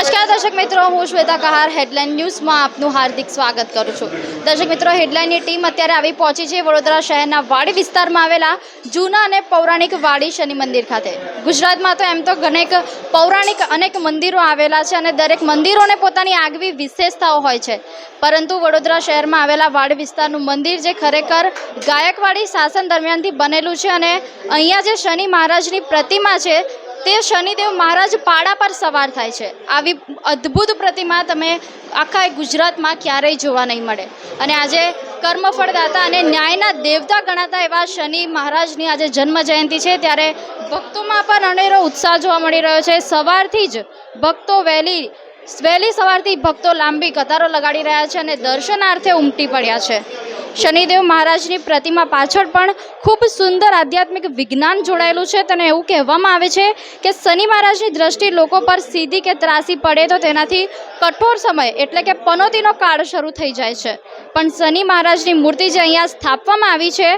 નમસ્કાર, દર્શક મિત્રો, હું શ્વેતા કહાર, હેડલાઇન ન્યૂઝમાં આપનું હાર્દિક સ્વાગત કરું છું. દર્શક મિત્રો, હેડલાઇનની ટીમ અત્યારે આવી પહોંચી છે વડોદરા શહેરના વાડી વિસ્તારમાં આવેલા જૂના અને પૌરાણિક વાડી શનિ મંદિર ખાતે. ગુજરાતમાં તો એમ તો ઘણેક પૌરાણિક અનેક મંદિરો આવેલા છે અને દરેક મંદિરોને પોતાની આગવી વિશેષતાઓ હોય છે. પરંતુ વડોદરા શહેરમાં આવેલા વાડી વિસ્તારનું મંદિર જે ખરેખર ગાયકવાડી શાસન દરમિયાનથી બનેલું છે અને અહીંયા જે શનિ મહારાજની પ્રતિમા છે તે શનિદેવ મહારાજ પાડા પર સવાર થાય છે. આવી અદ્ભુત પ્રતિમા તમે આખા ગુજરાતમાં ક્યારેય જોવા નહીં મળે. અને આજે કર્મફળદાતા અને ન્યાયના દેવતા ગણાતા એવા શનિ મહારાજની આજે જન્મ જયંતિ છે. ત્યારે ભક્તોમાં પણ અનેરો ઉત્સાહ જોવા મળી રહ્યો છે. સવારથી જ ભક્તો વહેલી વહેલી સવારથી ભક્તો લાંબી કતારો લગાડી રહ્યા છે અને દર્શનાર્થે ઉમટી પડ્યા છે. શનિદેવ મહારાજની પ્રતિમા પાછળ પણ ખૂબ સુંદર આધ્યાત્મિક વિજ્ઞાન જોડાયેલું છે. તેને એવું કહેવામાં આવે છે કે શનિ મહારાજની દ્રષ્ટિ લોકો પર સીધી કે ત્રાસી પડે તો તેનાથી કઠોર સમય એટલે કે પનોતીનો કાળ શરૂ થઈ જાય છે. પણ શનિ મહારાજની મૂર્તિ જે અહીંયા સ્થાપવામાં આવી છે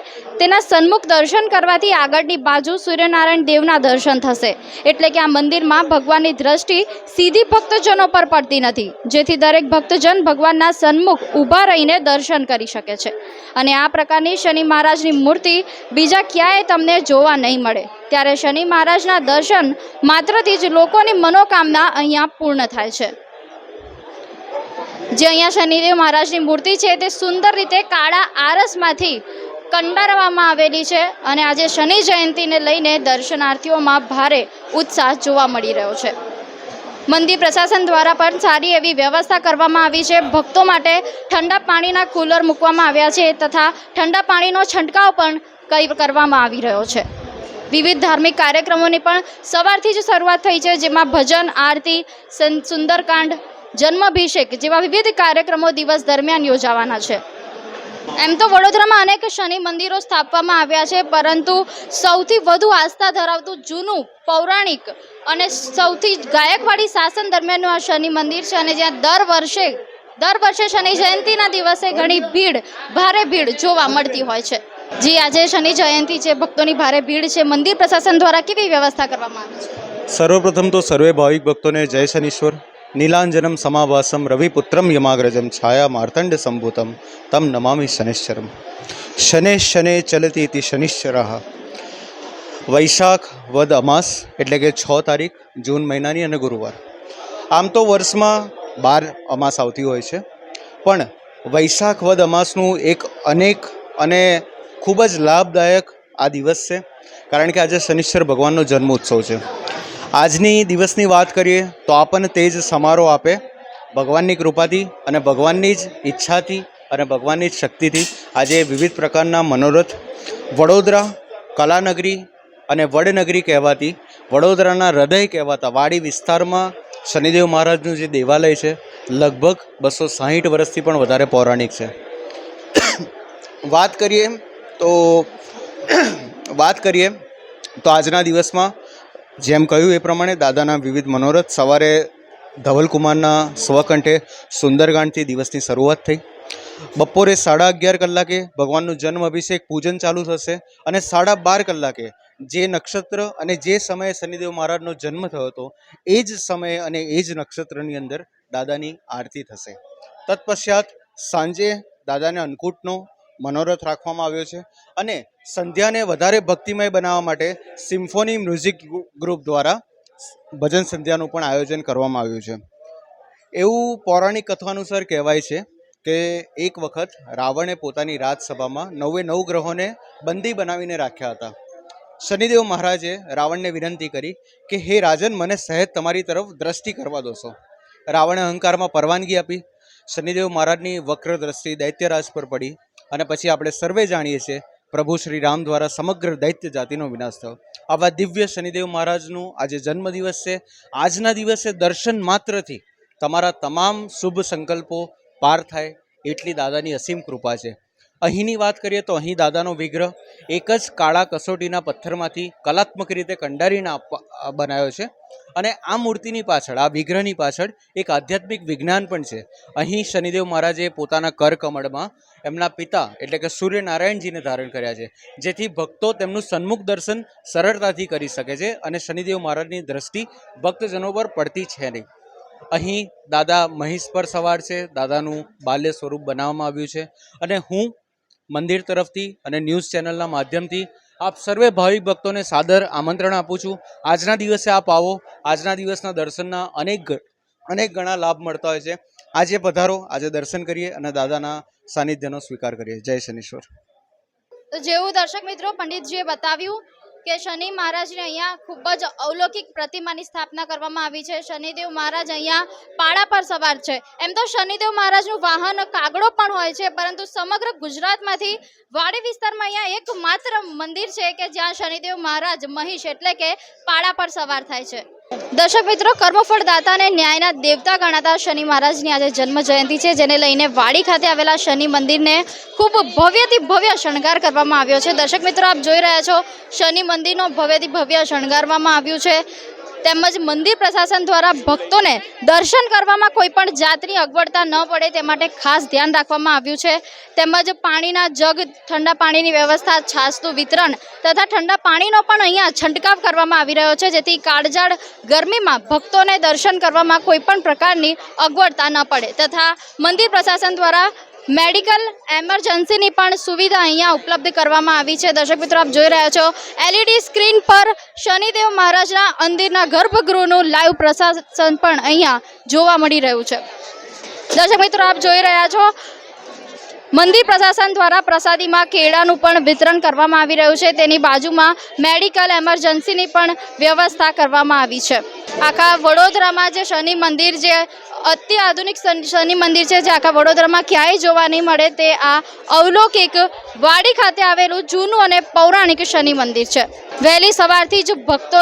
તેના સન્મુખ દર્શન કરવાથી આગળની બાજુ સૂર્યનારાયણ દેવના દર્શન થશે. એટલે કે આ મંદિરમાં ભગવાનની દ્રષ્ટિ સીધી ભક્તજનો પર પડતી નથી. જેથી દરેક ભક્તજન ભગવાનના સન્મુખ ઊભા રહીને દર્શન કરી શકે છે. અને આ પ્રકારની શનિ મહારાજની મૂર્તિ બીજા ક્યાંય તમને જોવા નહીં મળે. ત્યારે શનિ મહારાજના દર્શન માત્રથી જ લોકોની મનોકામના અહીંયા પૂર્ણ થાય છે. જે અહીંયા શનિદેવ મહારાજની મૂર્તિ છે તે સુંદર રીતે કાળા આરસમાંથી કંડારવામાં આવેલી છે અને આજે શનિ જયંતિને લઈને દર્શનાર્થીઓમાં ભારે ઉત્સાહ જોવા મળી રહ્યો છે. મંદિર પ્રશાસન દ્વારા પણ સારી એવી વ્યવસ્થા કરવામાં આવી છે. ભક્તો માટે ઠંડા પાણીના કુલર મૂકવામાં આવ્યા છે તથા ઠંડા પાણીનો છંટકાવ પણ કઈ કરવામાં આવી રહ્યો છે. વિવિધ ધાર્મિક કાર્યક્રમોની પણ સવારથી જ શરૂઆત થઈ છે, જેમાં ભજન, આરતી સુંદરકાંડ જન્માભિષેક જેવા વિવિધ કાર્યક્રમો દિવસ દરમિયાન યોજાવાના છે. એમ તો વડોદરામાં અનેક શનિ મંદિરો સ્થાપવામાં આવ્યા છે, પરંતુ સૌથી વધુ આસ્થા ધરાવતું જૂનું પૌરાણિક અને સૌથી ગાયકવાડી શાસન દરમિયાનનું આ શનિ મંદિર છે અને જ્યાં દર વર્ષે દર વર્ષે શનિ જયંતિના દિવસે ઘણી ભીડ, ભારે ભીડ જોવા મળતી હોય છે. જી, આજે શનિ જયંતિ છે, ભક્તોની ભારે ભીડ છે. મંદિર પ્રશાસન દ્વારા કેવી વ્યવસ્થા કરવામાં આવી છે? સર્વપ્રથમ તો સર્વે ભાવિક ભક્તોને જય શનીશ્વર. નીલાંજનમ સમાવાસમ રવિપુત્રમ યમાગ્રજમ છાયા માર્તંડ સંભૂતમ તમ નમામિ શનિશ્ચરમ શને શને ચલતી ઇતિ શનિશ્ચર વૈશાખ વદ અમાસ એટલે કે છ તારીખ, જૂન મહિનાની અને ગુરુવાર. આમ તો વર્ષમાં બાર અમાસ આવતી હોય છે. પણ વૈશાખ વદ અમાસનું એક અનેક અને ખૂબ જ લાભદાયક આ દિવસ છે. કારણ કે આજે શનિશ્ચર ભગવાનનો જન્મ ઉત્સવ છે. આજની દિવસની વાત કરીએ તો આપણને તે જ સમારોહ આપે ભગવાનની કૃપાથી અને ભગવાનની જ ઈચ્છાથી અને ભગવાનની જ શક્તિથી આજે વિવિધ પ્રકારના મનોરથ વડોદરા કલાનગરી અને વડનગરી કહેવાતી, વડોદરાના હૃદય કહેવાતા વાડી વિસ્તારમાં શનિદેવ મહારાજનું જે દેવાલય છે, લગભગ બસો સાહીઠ વર્ષથી પણ વધારે પૌરાણિક છે. વાત કરીએ તો, વાત કરીએ તો આજના દિવસમાં જેમ કહ્યું એ પ્રમાણે દાદાના વિવિધ મનોરથ સવારે ધવલકુમારના સ્વકંઠે સુંદરકાંડથી દિવસની શરૂઆત થઈ. બપોરે સાડા અગિયાર કલાકે ભગવાનનું જન્મ અભિષેક પૂજન ચાલુ થશે અને સાડા બાર કલાકે જે નક્ષત્ર અને જે સમયે શનિદેવ મહારાજનો જન્મ થયો હતો, એ જ સમયે અને એ જ નક્ષત્રની અંદર દાદાની આરતી થશે. તત્પશ્ચાત સાંજે દાદાને અન્નકૂટનો મનોરથ રાખવામાં આવ્યો છે અને સંધ્યાને વધારે ભક્તિમય બનાવવા માટે સિમ્ફોની મ્યુઝિક ગ્રુપ દ્વારા ભજન સંધ્યાનું પણ આયોજન કરવામાં આવ્યું છે. એવું પૌરાણિક કથાનુસાર કહેવાય છે કે એક વખત રાવણે પોતાની રાજસભામાં નવે નવ ગ્રહોને બંદી બનાવીને રાખ્યા હતા. શનિદેવ મહારાજે રાવણને વિનંતી કરી કે, હે રાજન, મને સહેજ તમારી તરફ દ્રષ્ટિ કરવા દોશો રાવણે અહંકારમાં પરવાનગી આપી શનિદેવ મહારાજની વક્ર દ્રષ્ટિ દૈત્યરાજ પર પડી અને પછી આપણે સર્વે જાણીએ છીએ પ્રભુ શ્રી રામ દ્વારા સમગ્ર દૈત્ય જાતિનો વિનાશ થયો. આવા દિવ્ય શનિદેવ મહારાજનું આજે જન્મદિવસ છે. આજના દિવસે દર્શન માત્રથી તમારા તમામ શુભ સંકલ્પો પાર થાય એટલી દાદાની અસીમ કૃપા છે. અહીંની વાત કરીએ તો અહીં દાદાનો વિગ્રહ એક જ કાળા કસોટીના પથ્થરમાંથી કલાત્મક રીતે કંડારીને બનાવ્યો છે. અને આ મૂર્તિની પાછળ, આ વિગ્રહની પાછળ એક આધ્યાત્મિક વિજ્ઞાન પણ છે. અહીં શનિદેવ મહારાજે પોતાના કરકમળમાં એમના પિતા એટલે કે સૂર્યનારાયણજીને ધારણ કર્યા છે, જેથી ભક્તો તેમનું સન્મુખ દર્શન સરળતાથી કરી શકે છે અને શનિદેવ મહારાજની દ્રષ્ટિ ભક્તજનો પર પડતી છે નહીં. અહીં દાદા મહિષ પર સવાર છે, દાદાનું બાલ્ય સ્વરૂપ બનાવવામાં આવ્યું છે. અને હું મંદિર તરફથી અને ન્યૂઝ ચેનલના માધ્યમથી આપ સર્વે ભાવિક ભક્તોને સાદર આમંત્રણ આપું છું. આજના દિવસે આપ આવો. આજના દિવસના દર્શનના અનેક અનેક ઘણા લાભ મળતા હોય છે. આજે પધારો. આજે દર્શન કરીએ અને દાદાના સાનિધ્યનો સ્વીકાર કરીએ. જય શનીશ્વર. તો જેવું દર્શક મિત્રો પંડિતજીએ બતાવ્યું કે શનિ મહારાજને અહીંયા ખૂબ જ અવલૌકિક પ્રતિમાની સ્થાપના કરવામાં આવી છે. શનિદેવ મહારાજ અહીંયા પાડા પર સવાર છે. એમ તો શનિદેવ મહારાજનું વાહન કાગડો પણ હોય છે, પરંતુ સમગ્ર ગુજરાતમાંથી વાડી વિસ્તારમાં અહીંયા એકમાત્ર મંદિર છે કે જ્યાં શનિદેવ મહારાજ મહિષ એટલે કે પાડા પર સવાર થાય છે. દર્શક મિત્રો કર્મફળ દાતા અને ન્યાયના દેવતા ગણાતા શનિ મહારાજની આજે જન્મ જયંતિ છે, જેને લઈને વાડી ખાતે આવેલા શનિ મંદિરને ખૂબ ભવ્યથી ભવ્ય શણગાર કરવામાં આવ્યો છે. દર્શક મિત્રો, આપ જોઈ રહ્યા છો, શનિ મંદિરનો ભવ્યથી ભવ્ય શણગારવામાં આવ્યું છે. તેમજ મંદિર પ્રશાસન દ્વારા ભક્તોને દર્શન કરવામાં કોઈ પણ જાતની અગવડતા ન પડે તે માટે ખાસ ધ્યાન રાખવામાં આવ્યું છે. તેમજ પાણીના જગ, ઠંડા પાણીની વ્યવસ્થા છાશનું વિતરણ તથા ઠંડા પાણીનો પણ અહીંયા છંટકાવ કરવામાં આવી રહ્યો છે, જેથી કાળજાળ ગરમીમાં ભક્તોને દર્શન કરવામાં કોઈ પણ પ્રકારની અગવડતા ન પડે તથા મંદિર પ્રશાસન દ્વારા મેડિકલ એમરજન્સીની પણ સુવિધા અહીંયા ઉપલબ્ધ કરવામાં આવી છે. દર્શક મિત્રો, આપ જોઈ રહ્યા છો એલઈડી સ્ક્રીન પર શનિદેવ મહારાજના મંદિરના ગર્ભગૃહનું લાઈવ પ્રશાસન પણ અહીંયા જોવા મળી રહ્યું છે. દર્શક મિત્રો, આપ જોઈ રહ્યા છો મંદિર પ્રશાસન દ્વારા પ્રસાદીમાં કેળાનું પણ વિતરણ કરવામાં આવી રહ્યું છે. તેની બાજુમાં મેડિકલ એમરજન્સીની પણ વ્યવસ્થા કરવામાં આવી છે. આખા વડોદરામાં જે શનિ મંદિર જે અત્યાધુનિક શન- મંદિર છે, જે આખા વડોદરામાં ક્યાંય જોવા નહીં મળે, તે આ અવલૌકિક વાડી ખાતે આવેલું જૂનું અને પૌરાણિક શનિ મંદિર છે. વહેલી સવારથી જ ભક્તો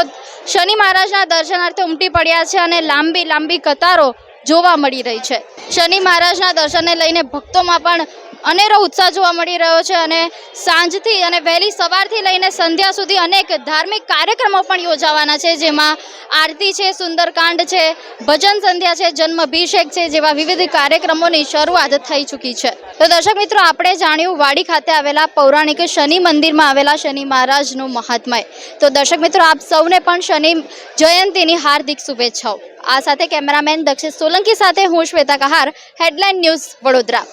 શનિ મહારાજના દર્શનાર્થે ઉમટી પડ્યા છે અને લાંબી લાંબી કતારો જોવા મળી રહી છે. શનિ મહારાજના દર્શનને લઈને ભક્તોમાં પણ અનેરો ઉત્સાહ જોવા મળી રહ્યો છે અને સાંજથી અને વહેલી સવારથી લઈને સંધ્યા સુધી અનેક ધાર્મિક કાર્યક્રમો પણ યોજાવાના છે, જેમાં આરતી છે, સુંદરકાંડ છે, ભજન સંધ્યા છે, જન્માભિષેક છે, જેવા વિવિધ કાર્યક્રમોની શરૂઆત થઈ ચૂકી છે. તો દર્શક મિત્રો, આપણે જાણ્યું વાડી ખાતે આવેલા પૌરાણિક શનિ મંદિરમાં આવેલા શનિ મહારાજનું મહાત્મય. તો દર્શક મિત્રો, આપ સૌને પણ શનિ જયંતીની હાર્દિક શુભેચ્છાઓ. આ સાથે કેમેરામેન દક્ષિત સોલંકી સાથે હું શ્વેતા કહાર, હેડલાઇન ન્યૂઝ વડોદરા.